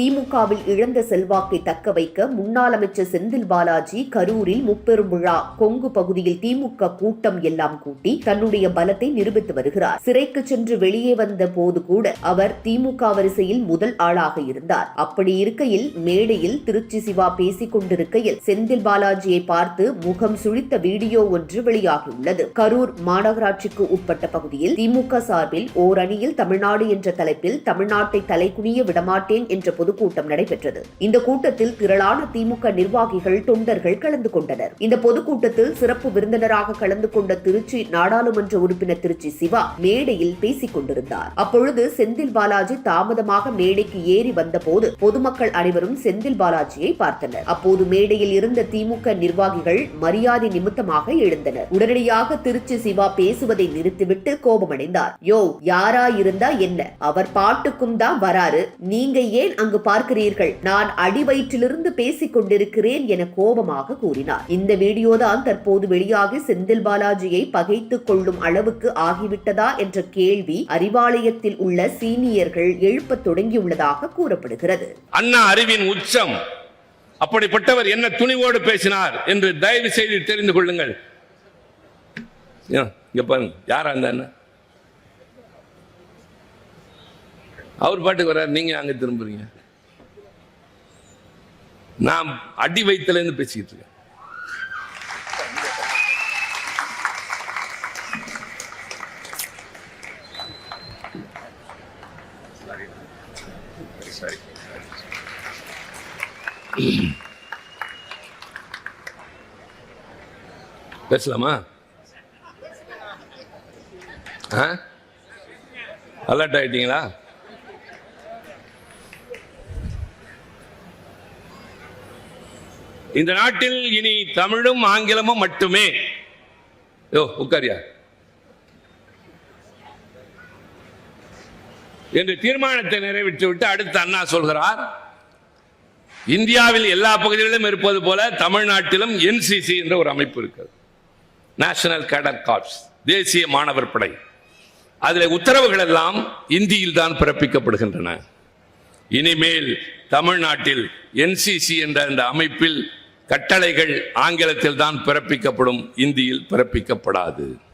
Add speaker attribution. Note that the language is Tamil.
Speaker 1: திமுகவில் இழந்த செல்வாக்கை தக்க வைக்க முன்னாள் அமைச்சர் செந்தில் பாலாஜி கரூரில் முப்பெரும் விழா. கொங்கு பகுதியில் திமுக கூட்டம் எல்லாம் கூட்டி தன்னுடைய பலத்தை நிரூபித்து வருகிறார். சிறைக்கு சென்று வெளியே வந்த போது கூட அவர் திமுக வரிசையில் முதல் ஆளாக இருந்தார். அப்படி இருக்கையில் மேடையில் திருச்சி சிவா பேசிக் கொண்டிருக்கையில் செந்தில் பாலாஜியை பார்த்து முகம் சுழித்த வீடியோ ஒன்று வெளியாகியுள்ளது. கரூர் மாநகராட்சிக்கு உட்பட்ட பகுதியில் திமுக சார்பில் ஓர் அணியில் தமிழ்நாடு என்ற தலைப்பில் தமிழ்நாட்டை தலைக்குனிய விடமாட்டேன் என்ற பொதுக்கூட்டம் நடைபெற்றது. இந்த கூட்டத்தில் திரளான திமுக நிர்வாகிகள் தொண்டர்கள் கலந்து கொண்டனர். இந்த பொதுக்கூட்டத்தில் சிறப்பு விருந்தினராக கலந்து கொண்ட திருச்சி நாடாளுமன்ற உறுப்பினர் திருச்சி சிவா மேடையில் பேசிக் கொண்டிருந்தார். அப்பொழுது செந்தில் பாலாஜி தாமதமாக மேடைக்கு ஏறி வந்தபோது பொதுமக்கள் அனைவரும் செந்தில் பாலாஜியை பார்த்தனர். அப்போது மேடையில் இருந்த திமுக நிர்வாகிகள் மரியாதை நிமித்தமாக எழுந்தனர். உடனடியாக திருச்சி சிவா பேசுவதை நிறுத்திவிட்டு கோபமடைந்தார். யோ யாரா இருந்தா என்ன? அவர் பாட்டுக்கும் தான் வராரு. நீங்க ஏன் அங்கு அங்கு பார்க்கிறீர்கள். நான் அடிவயிற்றிலிருந்து பேசிக் கொண்டிருக்கிறேன் என கோபமாக கூறினார். இந்த வீடியோ தான் தற்போது வெளியாகி செந்தில் பாலாஜியை பகைத்துக் கொள்ளும் அளவுக்கு ஆகிவிட்டதா என்ற கேள்வி அறிவாலயத்தில் உள்ள சீனியர்கள் எழுப்ப தொடங்கியுள்ளதாக கூறப்படுகிறது.
Speaker 2: அண்ணா அறிவின் உச்சம். அப்படிப்பட்டவர் என்ன துணிவோடு பேசினார் என்று தயவு செய்து தெரிந்து கொள்ளுங்கள். யாரா அந்த அண்ணன் அவர் பாட்டுக்கு வர்றார். நீங்க அங்க திரும்புறீங்க? நான் அடி வயித்துல பேசிக்கிட்டு இருக்கேன். பேசலாமா? ஆ? அலர்ட் ஆயிட்டீங்களா? இந்த நாட்டில் இனி தமிழும் ஆங்கிலமும் மட்டுமே. யோ உட்காரியா? என்று தீர்மானத்தை நிறைவேற்றிவிட்டு அடுத்து அண்ணா சொல்கிறார் இந்தியாவில் எல்லா பகுதிகளிலும் இருப்பது போல தமிழ்நாட்டிலும் என்சிசி என்ற ஒரு அமைப்பு இருக்கிறது. நேஷனல் கேடர் கார்ப்ஸ் தேசிய மாணவர் படை. அதில் உத்தரவுகள் எல்லாம் இந்தியில் தான் பிறப்பிக்கப்படுகின்றன. இனிமேல் தமிழ்நாட்டில் என்சிசி என்ற அந்த அமைப்பில் கட்டளைகள் ஆங்கிலத்தில் தான் பிறப்பிக்கப்படும் இந்தியில் பிறப்பிக்கப்படாது.